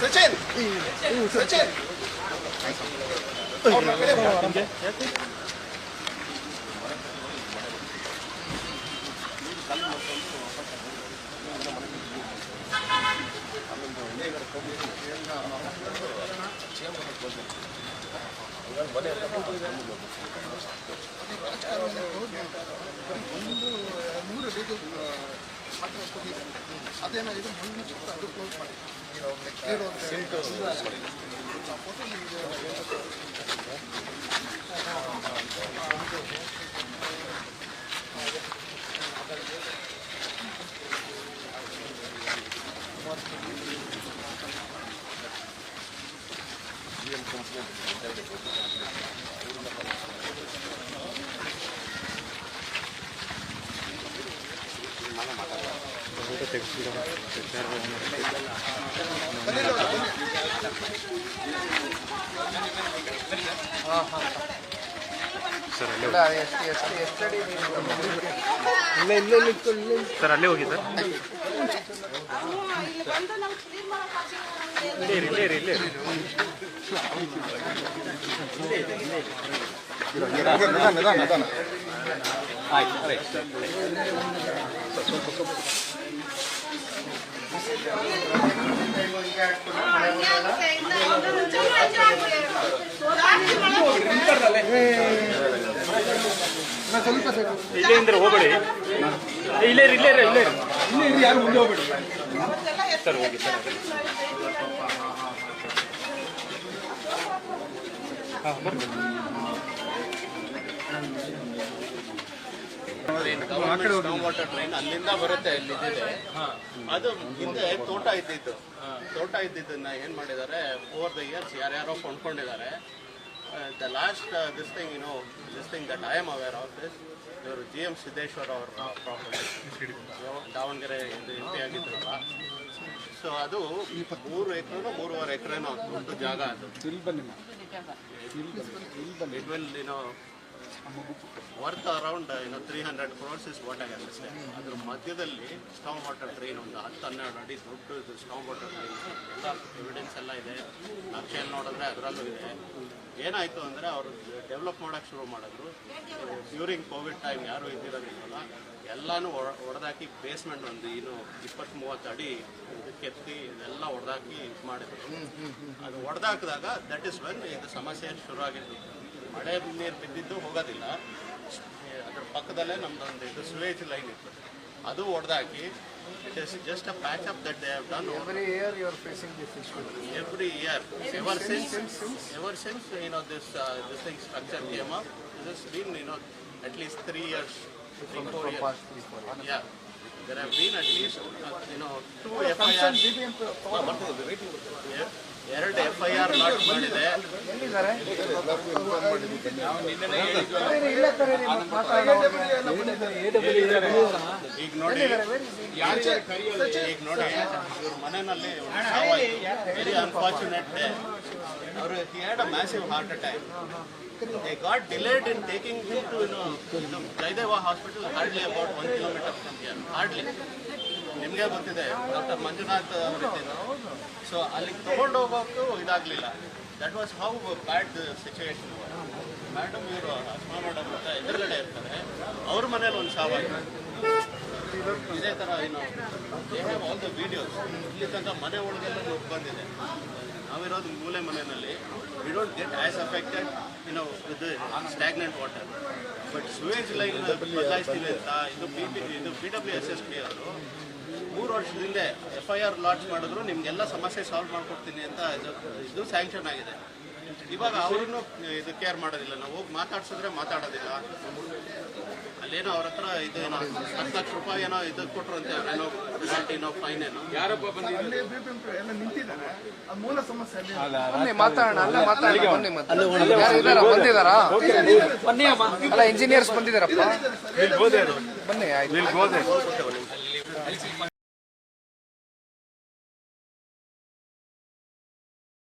Sachin Sachin Thank you. ನೂರು ಇದು ಮಾತ್ರ ಕೊಟ್ಟಿದ್ದಾರೆ ಅದೇನೋ ಇದು ಮಣ್ಣು ಚಿಕ್ಕ ಅದು ಕ್ಲೋಸ್ ಮಾಡಿ ಅಂತ ಹೇಳಿ. ನಿಮಗೆ ಸರ್ ಅಲ್ಲೇ ಹೋಗಿ ಸರ್. ಸ್ವಲ್ಪ ಇಲ್ಲೇ ಅಂದ್ರೆ ಹೋಗಬೇಡಿ. ಇಲ್ಲೇ ಇಲ್ಲೇ ಇಲ್ಲೇ ಇಲ್ಲಿ ಟ್ರೈನ್ ಅಲ್ಲಿಂದ ಬರುತ್ತೆ ಇಲ್ಲಿದೆ ಅದು ಹಿಂದೆ ತೋಟ ಇದ್ದಿತ್ತು ತೋಟ ಇದ್ದಿದ್ದನ್ನ ಏನ್ ಮಾಡಿದ್ದಾರೆ? ಓವರ್ ದ ಇಯರ್ಸ್ ಯಾರ್ಯಾರೋ ಕೊಂಡ್ಕೊಂಡಿದ್ದಾರೆ. The last this thing you know this thing that I am aware of this ಇವರು ಜಿ ಎಂ ಸಿದ್ದೇಶ್ವರ್ ಅವರ ಪ್ರಾಪರ್ಟಿ ದಾವಣಗೆರೆ ಇದು ಎಂ ಪಿ ಆಗಿದ್ರಲ್ಲ ಸೊ ಅದು ಮೂರು ಎಕರೆನೋ ಮೂರುವರೆ ಎಕರೆನೋ ಒಂದು ಜಾಗ ಅದು. ಇಟ್ ವಿಲ್ ಏನೋ ವರ್ತ್ ಅರೌಂಡ್ ಇನ್ನು three hundred crores is what I understand ಅದ್ರ ಮಧ್ಯದಲ್ಲಿ ಸ್ಟಾವ್ ವಾಟರ್ ಟ್ರೈನ್ ಒಂದು ಹತ್ತು ಹನ್ನೆರಡು ಅಡಿ ದೊಡ್ಡದು ಸ್ಟಾವ್ ವಾಟರ್ ಟ್ರೈನ್ ಎಲ್ಲ ಎವಿಡೆನ್ಸ್ ಎಲ್ಲ ಇದೆ. ನಕ್ಷೆಯಲ್ಲಿ ನೋಡಿದ್ರೆ ಅದರಲ್ಲೂ ಇದೆ. ಏನಾಯಿತು ಅಂದರೆ ಅವರು ಡೆವಲಪ್ ಮಾಡೋಕ್ಕೆ ಶುರು ಮಾಡಿದ್ರು. ಡ್ಯೂರಿಂಗ್ ಕೋವಿಡ್ ಟೈಮ್ ಯಾರು ಇದ್ದಿರೋದಿಲ್ಲ ಎಲ್ಲಾನು ಹೊಡೆದಾಕಿ ಬೇಸ್ಮೆಂಟ್ ಒಂದು ಇನ್ನು ಇಪ್ಪತ್ತು ಮೂವತ್ತು ಅಡಿ ಕೆತ್ತಿ ಇದೆಲ್ಲ ಹೊಡೆದಾಕಿ ಇದು ಮಾಡಿದ್ರು. ಅದು ಹೊಡೆದಾಕಿದಾಗ ದಟ್ ಇಸ್ ವೆನ್ ಇದು ಸಮಸ್ಯೆ ಶುರು ಆಗಿದ್ದು ಮಳೆ ನೀರು ಬಿದ್ದಿದ್ದು ಹೋಗೋದಿಲ್ಲ ಅದ್ರ ಪಕ್ಕದಲ್ಲೇ ನಮ್ದೊಂದು ಇದು ಸುವೇಜ್ ಲೈನ್ ಇತ್ತು ಅದು ಹೊಡೆದಾಕಿ just a patch up that they have done Every year you are facing this issue. every year ever since ever since you know this this this thing came up this least three years three, four years Past three, four years. yeah there have been at least uh, you know two Concerned FIR BBMP ಎ- ಎರಡು F I R lot ಮಾಡಿದೆ ಇಲ್ಲ ಕರೀರಿ, ಮತ್ತೆ ಮಾತಾಡೋಣ. ಈಗ ನೋಡಿ ಈಗ ನೋಡಿ ಇವ್ರ ಮನೆಯಲ್ಲಿ ವೆರಿ ಅನ್ಫಾರ್ಚುನೇಟ್ ಅವರು had a massive heart attack they got delayed in taking him to no Jayadeva hospital hardly about one kilometre from here hardly ನಿಮಗೆ ಗೊತ್ತಿದೆ, ಡಾಕ್ಟರ್ ಮಂಜುನಾಥ್ ಅವರಿದ್ದರು ಸೊ ಅಲ್ಲಿಗೆ ತೊಗೊಂಡು ಹೋಗೋಕ್ಕೂ ಇದಾಗಲಿಲ್ಲ. That was how bad situation madam ಇವರು Asma madam ಅಂತ ಎದುರುಗಡೆ ಇರ್ತಾರೆ. ಅವ್ರ ಮನೇಲಿ ಒಂದು ಸಾವಾಗಿದೆ ಇದೇ ಥರ ಏನು they have all the videos ಇಲ್ಲಿ ತನಕ ಮನೆ ಒಳಗೆಲ್ಲ ಬಂದಿದೆ. ನಾವಿರೋದು ಮೂಲೆ ಮನೆಯಲ್ಲಿ. We don't get as affected ಏನೋ with stagnant water but sewage line ಬದಲಾಯಿಸ್ತೀವಿ ಅಂತ ಇದು ಪಿ ಪಿ ಇದು P W S S P ಅವರು ಮೂರು ವರ್ಷದಿಂದ ಎಫ್ ಐ ಆರ್ ಲಾಂಚ್ ಮಾಡಿದ್ರು, ನಿಮಗೆಲ್ಲ ಸಮಸ್ಯೆ ಸಾಲ್ವ್ ಮಾಡ್ಕೊಡ್ತೀನಿ ಅಂತ ಇದು ಸ್ಯಾಂಕ್ಷನ್ ಆಗಿದೆ. ಇವಾಗ ಅವ್ರನ್ನು ಇದು ಕೇರ್ ಮಾಡೋದಿಲ್ಲ. ನಾವು ಹೋಗಿ ಮಾತಾಡ್ಸಿದ್ರೆ ಮಾತಾಡೋದಿಲ್ಲ. ಅಲ್ಲೇನೋ ಅವ್ರ ಹತ್ರ ಇದು ಏನೋ ಹತ್ತು ಲಕ್ಷ ರೂಪಾಯಿ ಏನೋ ಇದು ಕೊಟ್ರಂತೆ ಅಂತ ಏನೋ ಏನೋ ಫೈನ್ ಏನೋ. ಯಾರಪ್ಪ ಬಂದಿದ್ದಾರೆ ಬನ್ನಿ ಮಾತಾಡೋಣ ಅಲ್ಲೇ ಮಾತಾಡಿ ಬನ್ನಿ ಮತ್ತೆ. ಯಾರು ಇದಾರ? ಬಂದಿದಾರಾ? ಅಲ್ಲ ಇಂಜಿನಿಯರ್ಸ್ ಬಂದಿದಾರಪ್ಪ. ಬನ್ನಿ ಆಯ್ತು.